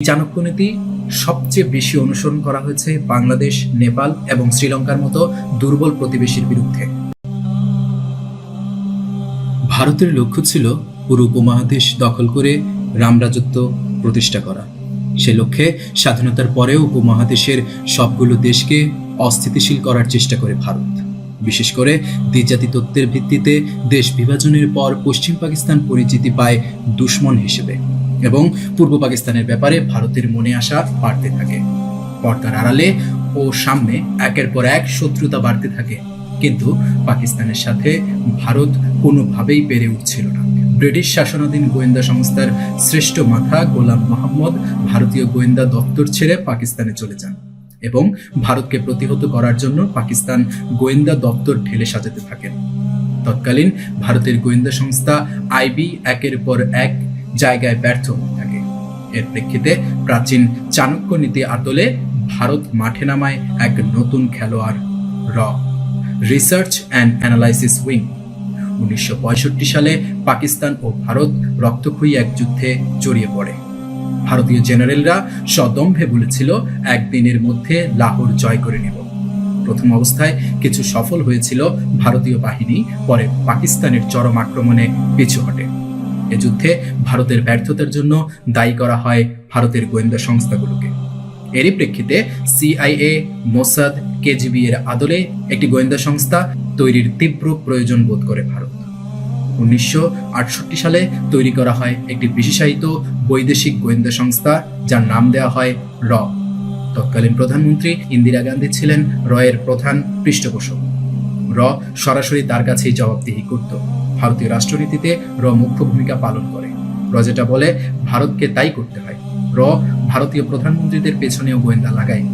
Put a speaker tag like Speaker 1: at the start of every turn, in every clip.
Speaker 1: চাণক্যনীতি সবচেয়ে বেশি অনুসরণ করা হয়েছে বাংলাদেশ, নেপাল এবং শ্রীলঙ্কার মতো দুর্বল প্রতিবেশীর বিরুদ্ধে। ভারতের লক্ষ্য ছিল পুরো উপমহাদেশ দখল করে রামরাজত্ব প্রতিষ্ঠা করা। সে লক্ষ্যে স্বাধীনতার পরেও উপমহাদেশের সবগুলো দেশকে অস্থিতিশীল করার চেষ্টা করে ভারত। বিশেষ করে দ্বিজাতি তত্ত্বের ভিত্তিতে দেশ বিভাজনের পর পশ্চিম পাকিস্তান পরিচিতি পায় দুশ্মন হিসেবে। এবং পূর্ব পাকিস্তানের ব্যাপারে ভারতের মনে আসা বাড়তে থাকে। পর্দার আড়ালে ও সামনে একের পর এক শত্রুতা বাড়তে থাকে। কিন্তু পাকিস্তানের সাথে ভারত কোনোভাবেই পেরে উঠছিল না। ব্রিটিশ শাসনাধীন গোয়েন্দা সংস্থার শ্রেষ্ঠ মাথা গোলাম মোহাম্মদ ভারতীয় গোয়েন্দা দপ্তর ছেড়ে পাকিস্তানে চলে যান এবং ভারতকে প্রতিহত করার জন্য পাকিস্তান গোয়েন্দা দপ্তর ঢেলে সাজাতে থাকেন। তৎকালীন ভারতের গোয়েন্দা সংস্থা আইবি একের পর এক জায়গায় ব্যর্থ হতে থাকে। এর প্রেক্ষিতে প্রাচীন চাণক্য নীতি আদলে ভারত মাঠে নামায় এক নতুন খেলোয়াড়, র। রিসার্চ অ্যান্ড অ্যানালাইসিস উইং উনিশশো পঁয়ষট্টি সালে পাকিস্তান ও ভারত রক্তক্ষয়ী এক যুদ্ধে জড়িয়ে পড়ে। ভারতীয় জেনারেলরা সদম্ভে বলেছিল, একদিনের মধ্যে লাহোর জয় করে নেব। প্রথম অবস্থায় কিছু সফল হয়েছিল ভারতীয় বাহিনী, পরে পাকিস্তানের চরম আক্রমণে পিছু হটে। এ যুদ্ধে ভারতের ব্যর্থতার জন্য দায়ী করা হয় ভারতের গোয়েন্দা সংস্থাগুলোকে। এরই প্রেক্ষিতে সিআইএ, মোসাদ, কেজিবি এর আদলে একটি গোয়েন্দা সংস্থা তৈরির তীব্র প্রয়োজন বোধ করে ভারত। উনিশশো আটষট্টি সালে তৈরি করা হয় একটি বিশেষায়িত বৈদেশিক গোয়েন্দা সংস্থা, যার নাম দেওয়া হয় র। তৎকালীন প্রধানমন্ত্রী ইন্দিরা গান্ধী ছিলেন রয়ের প্রধান পৃষ্ঠপোষক। র সরাসরি তার কাছেই জবাবদিহি করত। ভারতীয় রাষ্ট্রনীতিতে র মুখ্য ভূমিকা পালন করে। র যেটা বলে, ভারতকে তাই করতে হয়। র ভারতীয় প্রধানমন্ত্রীদের পেছনেও গোয়েন্দা লাগায়।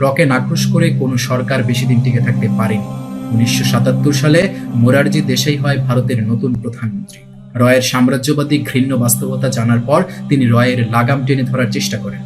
Speaker 1: রকে নাকশ করে কোনো সরকার বেশি দিন টিকে থাকতে পারেনি। উনিশশো সাতাত্তর সালে মোরারজি দেশাই হয় ভারতের নতুন প্রধানমন্ত্রী। রয়ের সাম্রাজ্যবাদী ঘৃণ্য বাস্তবতা জানার পর তিনি রয়ের লাগাম টেনে ধরার চেষ্টা করেন।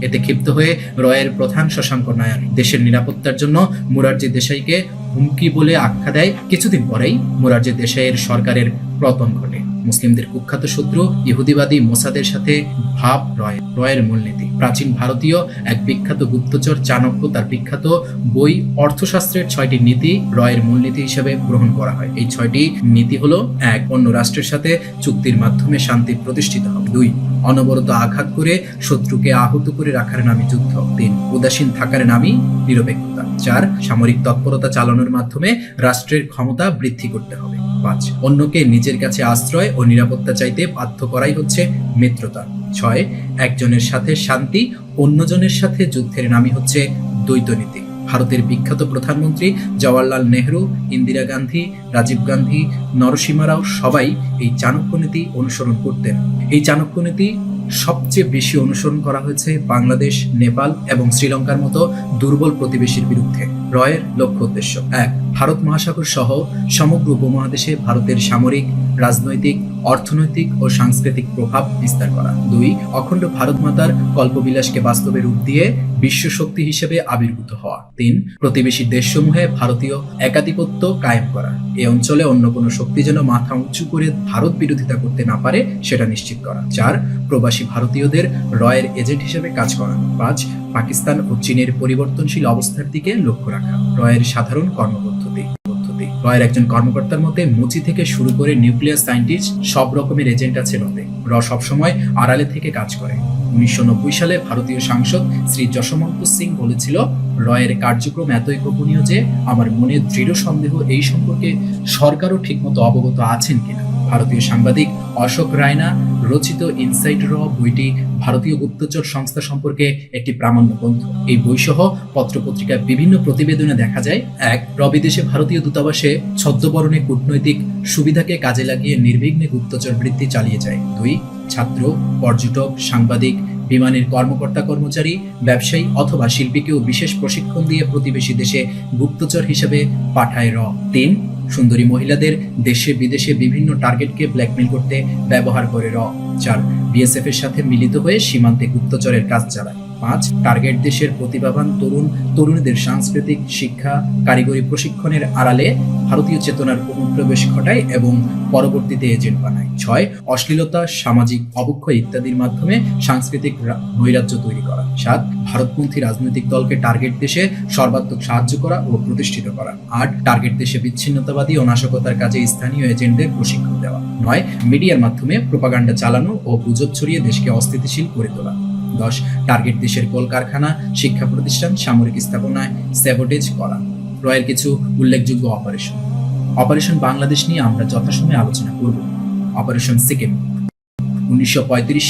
Speaker 1: এতে ক্ষিপ্ত হয়ে রয়ের প্রধান শশাঙ্ক নায়ার দেশের নিরাপত্তার জন্য মুরারজি দেশাইকে হুমকি বলে আখ্যা দেয়। কিছুদিন পরেই মুরারজি দেশাইয়ের সরকারের পতন ঘটে। মুসলিমদের কুখ্যাত শত্রু ইহুদিবাদী মোসাদের সাথে ভাব রয়, রয়ের মূলনীতি। প্রাচীন ভারতীয় এক বিখ্যাত গুপ্তচর চাণক্য তার বিখ্যাত বই অর্থশাস্ত্রের ছয়টি নীতি রয়ের মূলনীতি হিসেবে গ্রহণ করা হয়। এই ছয়টি নীতি হলো, এক, অন্য রাষ্ট্রের সাথে চুক্তির মাধ্যমে শান্তি প্রতিষ্ঠিত হবে দুই অনবরত আঘাত করে শত্রুকে আহত করে রাখার নামই যুদ্ধ। তিন, উদাসীন থাকার নামই নিরপেক্ষতা। চার, সামরিক তৎপরতা চালানোর মাধ্যমে রাষ্ট্রের ক্ষমতা বৃদ্ধি করতে হবে। পাঁচ, অন্যকে নিজের কাছে আশ্রয় ও নিরাপত্তা চাইতে বাধ্য করাই হচ্ছে মিত্রতা। ছয়, একজনের সাথে শান্তি, অন্যজনের সাথে যুদ্ধের নামই হচ্ছে দ্বৈত নীতি ভারতের বিখ্যাত প্রধানমন্ত্রী জওয়াহরলাল নেহরু, ইন্দিরা গান্ধী, রাজীব গান্ধী, নরসিমা রাও সবাই এই চাণক্য নীতি অনুসরণ করতেন। এই চাণক্য নীতি সবচেয়ে বেশি অনুসরণ করা হয়েছে বাংলাদেশ, নেপাল এবং শ্রীলঙ্কার মতো দুর্বল প্রতিবেশীর বিরুদ্ধে। রয়ের লক্ষ্য উদ্দেশ্য এক, ভারত মহাসাগর সহ সমগ্র উপমহাদেশে ভারতের সামরিক রাজনৈতিক, অর্থনৈতিক ও সাংস্কৃতিক প্রভাব বিস্তার করা। দুই, অখণ্ড ভারত মাতার কল্পবিলাসকে বাস্তবে রূপ দিয়ে বিশ্ব শক্তি হিসেবে আবির্ভূত হওয়া। তিন, প্রতিবেশী দেশসমূহে ভারতীয় একাধিপত্য কায়েম করা। এই অঞ্চলে অন্য কোনো শক্তি যেন মাথা উঁচু করে ভারত বিরোধিতা করতে না পারে, সেটা নিশ্চিত করা। চার, প্রবাসী ভারতীয়দের রয়ের এজেন্ট হিসেবে কাজ করা। পাঁচ, পাকিস্তান ও চীনের পরিবর্তনশীল অবস্থার দিকে লক্ষ্য রাখা। রয়ের সাধারণ পদ্ধতি রয়ের একজন কর্মকর্তার মধ্যে মুচি থেকে শুরু করে নিউক্লিয়ার সায়েন্টিস্ট সব রকমের এজেন্ট আছে রতে র সবসময় আড়ালে থেকে কাজ করে। উনিশশো নব্বই সালে ভারতীয় সাংসদ শ্রী যশমন্ত সিং বলেছিল, রয়ের কার্যক্রম এতই গোপনীয় যে আমার মনে দৃঢ় সন্দেহ এই সম্পর্কে সরকারও ঠিকমতো অবগত আছেন কিনা। ভারতীয় সাংবাদিক অশোক রায়না রচিত ইনসাইড র বইটি ভারতীয় গুপ্তচর সংস্থা সম্পর্কে একটি প্রামাণ্য গ্রন্থ। এই বইসহ পত্রপত্রিকায় বিভিন্ন প্রতিবেদনে দেখা যায়, এক, প্রবিদেশে ভারতীয় দূতাবাসে ছদ্মবরণে কূটনৈতিক সুবিধাকে কাজে লাগিয়ে নির্বিঘ্নে গুপ্তচর বৃত্তি চালিয়ে যায়। দুই, ছাত্র, পর্যটক, সাংবাদিক, বিমানের কর্মকর্তা কর্মচারী, ব্যবসায়ী অথবা শিল্পীকেও বিশেষ প্রশিক্ষণ দিয়ে প্রতিবেশী দেশে গুপ্তচর হিসেবে পাঠায় র। তিন সুন্দরী মহিলাদের দেশে বিদেশে বিভিন্ন টার্গেটকে ব্ল্যাকমেল করতে ব্যবহার করে র চার বিএসএফ এর সাথে মিলিত হয়ে সীমান্তে গুপ্তচরের কাজ চালায়। পাঁচ, টার্গেট দেশের প্রতিভাবান তরুণ, তরুণীদের সাংস্কৃতিক শিক্ষা, কারিগরি প্রশিক্ষণের আড়ালে ভারতীয় চেতনার অনুপ্রবেশ ঘটায় এবং পরবর্তীতে এজেন্ট বানায়। ছয়, অশ্লীলতা, সামাজিক অবক্ষয় ইত্যাদির মাধ্যমে সাংস্কৃতিক নৈরাজ্য তৈরি করা। সাত, ভারতপন্থী রাজনৈতিক দলকে টার্গেট দেশে সর্বাত্মক সাহায্য করা ও প্রতিষ্ঠিত করা। আট, টার্গেট দেশে বিচ্ছিন্নতাবাদী ও নাশকতার কাজে স্থানীয় এজেন্টদের প্রশিক্ষণ দেওয়া। নয়, মিডিয়ার মাধ্যমে প্রোপাগান্ডা চালানো ও গুজব ছড়িয়ে দেশকে অস্থিতিশীল করে তোলা। দশ টার্গেট দেশের কলকারখানা, শিক্ষা প্রতিষ্ঠান, সামরিক স্থাপনায় স্যাবোটেজ করা। রয়ের কিছু উল্লেখযোগ্য অপারেশন অপারেশন বাংলাদেশ নিয়ে আমরা যথাসময়ে আলোচনা করব। অপারেশন সিকিম। উনিশশো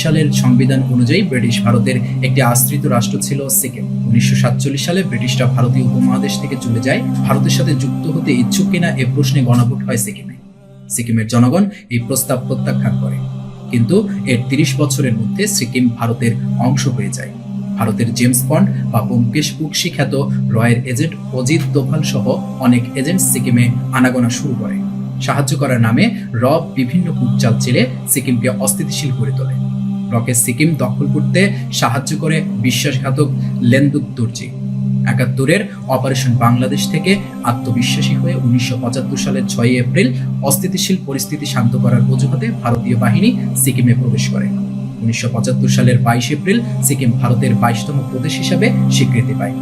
Speaker 1: সালের সংবিধান অনুযায়ী ব্রিটিশ ভারতের একটি আশ্রিত রাষ্ট্র ছিল সিকিম। উনিশশো সাতচল্লিশ সালে ব্রিটিশরা ভারতীয় উপমহাদেশ থেকে চলে যায়। ভারতের সাথে যুক্ত হতে ইচ্ছুক কিনা এ প্রশ্নে গণভোট হয় সিকিমে। সিকিমের জনগণ এই প্রস্তাব প্রত্যাখ্যান করে। কিন্তু এর তিরিশ বছরের মধ্যে সিকিম ভারতের অংশ হয়ে যায়। ভারতের জেমস বন্ড বা ব্যোমকেশ বক্সি খ্যাত রয়ের এজেন্ট অজিত দোভাল সহ অনেক এজেন্ট সিকিমে আনাগোনা শুরু করে। সাহায্য করার নামে র বিভিন্ন কূটচাল চেলে সিকিমকে অস্থিতিশীল করে তোলে। রকে সিকিম দখল করতে সাহায্য করে বিশ্বাসঘাতক লেন্দুক দুর্জি। একাত্তরের অপারেশন বাংলাদেশ থেকে আত্মবিশ্বাসী হয়ে উনিশশো পঁচাত্তর সালের ছয় এপ্রিল অস্থিতিশীল পরিস্থিতি শান্ত করার অজুহাতে ভারতীয় বাহিনী সিকিমে প্রবেশ করে। উনিশশো পঁচাত্তর সালের বাইশ এপ্রিল সিকিম ভারতের বাইশতম প্রদেশ হিসাবে স্বীকৃতি পায়।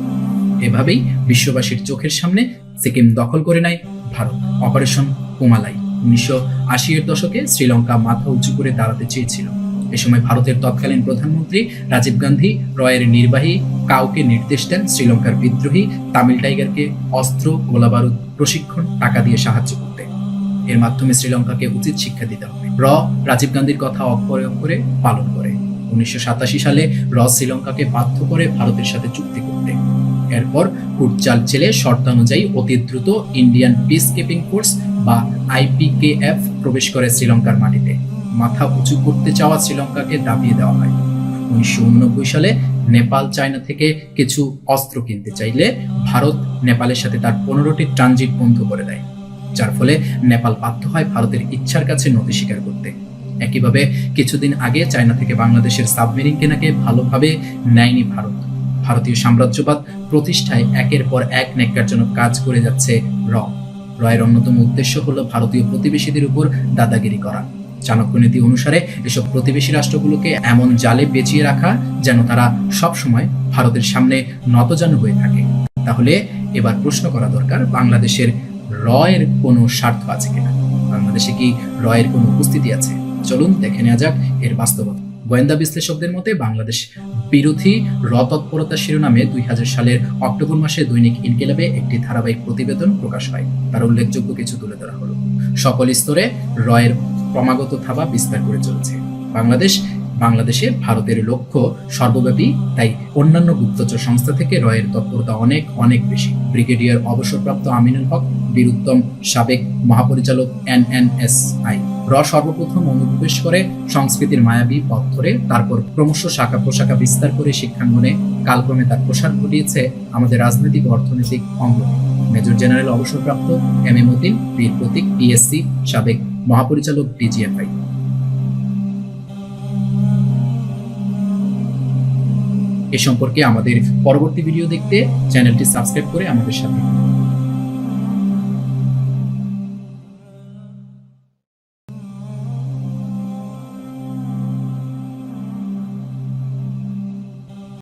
Speaker 1: এভাবেই বিশ্ববাসীর চোখের সামনে সিকিম দখল করে নেয় ভারত। অপারেশন কুমালাই উনিশশো আশি এর দশকে শ্রীলঙ্কা মাথা উঁচু করে দাঁড়াতে চেয়েছিল। এ সময় ভারতের তৎকালীন প্রধানমন্ত্রী রাজীব গান্ধী রয়ের নির্বাহী কাউকে নির্দেশ দেন শ্রীলঙ্কার বিদ্রোহী তামিল টাইগারকে অস্ত্র, গোলাবারুদ, প্রশিক্ষণ, টাকা দিয়ে সাহায্য করতে। এর মাধ্যমে শ্রীলঙ্কাকে উচিত শিক্ষা দিতে হবে। র রাজীব গান্ধীর কথা অক্ষরে অক্ষরে পালন করে। উনিশশো সাতাশি সালে র শ্রীলঙ্কাকে বাধ্য করে ভারতের সাথে চুক্তি করতে। এরপর কুটচাল ছেলে শর্তানুযায়ী অতি দ্রুত ইন্ডিয়ান পিস কিপিং ফোর্স বা আইপিকেএফ প্রবেশ করে শ্রীলঙ্কার মাটিতে। মাথা উঁচু করতে চাওয়া শ্রীলঙ্কাকে দাবিয়ে দেওয়া হয়। উনিশশো সালে নেপাল, চায়না থেকে কিছু অস্ত্র কিনতে চাইলে ভারত নেপালের সাথে তার পনেরোটি ট্রানজিট বন্ধ করে দেয়। যার ফলে নেপাল বাধ্য হয় ভারতের ইচ্ছার কাছে নথি স্বীকার করতে। একইভাবে কিছুদিন আগে চায়না থেকে বাংলাদেশের সাবমেরিন কেনাকে ভালোভাবে নেয়নি ভারত। ভারতীয় সাম্রাজ্যবাদ প্রতিষ্ঠায় একের পর এক ন্যাক্কারজনক কাজ করে যাচ্ছে র। রয়ের অন্যতম উদ্দেশ্য হলো ভারতীয় প্রতিবেশীদের উপর দাদাগিরি করা। চাণক্য নীতি অনুসারে এসব প্রতিবেশী রাষ্ট্রগুলোকে এমন জালে পেঁচিয়ে রাখা যেন তারা সব সময় ভারতের সামনে নতজানু হয়ে থাকে। তাহলে এবার প্রশ্ন করা দরকার, বাংলাদেশের রয়ের কোনো স্বার্থ আছে কিনা? বাংলাদেশে কি রয়ের কোনো উপস্থিতি আছে? চলুন দেখে নেওয়া যাক এর বাস্তবতা। গোয়েন্দা বিশ্লেষকদের মতে, বাংলাদেশ বিরোধী র তৎপরতা শিরোনামে দুই হাজার সালের অক্টোবর মাসে দৈনিক ইনকিলাবে একটি ধারাবাহিক প্রতিবেদন প্রকাশ হয়। তার উল্লেখযোগ্য কিছু তুলে ধরা হলো। সকল স্তরে রয়ের ক্রমাগত থাবা বিস্তার করে চলেছে। বাংলাদেশ, বাংলাদেশে ভারতের লক্ষ্য সর্বব্যাপী, তাই অন্যান্য গুপ্তচর সংস্থা থেকে রয়ের তৎপরতা অনেক অনেক বেশি। ব্রিগেডিয়ার অবসরপ্রাপ্ত আমিনুল হক বীরুত্তম সাবেক মহাপরিচালক এনএনএসআই র সর্বপ্রথম অনুপ্রবেশ করে সংস্কৃতির মায়াবী পথ ধরে, তারপর ক্রমশ শাখা প্রশাখা বিস্তার করে শিক্ষাঙ্গনে কালক্রমে তার প্রসার ঘটিয়েছে আমাদের রাজনৈতিক অর্থনৈতিক অঙ্গ মেজর জেনারেল অবসরপ্রাপ্ত M A Matin, Bir Protik PSC সাবেক মহাপরিচালক ডিজিএফআই এ সম্পর্কে আমাদের পরবর্তী ভিডিও দেখতে চ্যানেলটি সাবস্ক্রাইব করে আমাদের সাথে।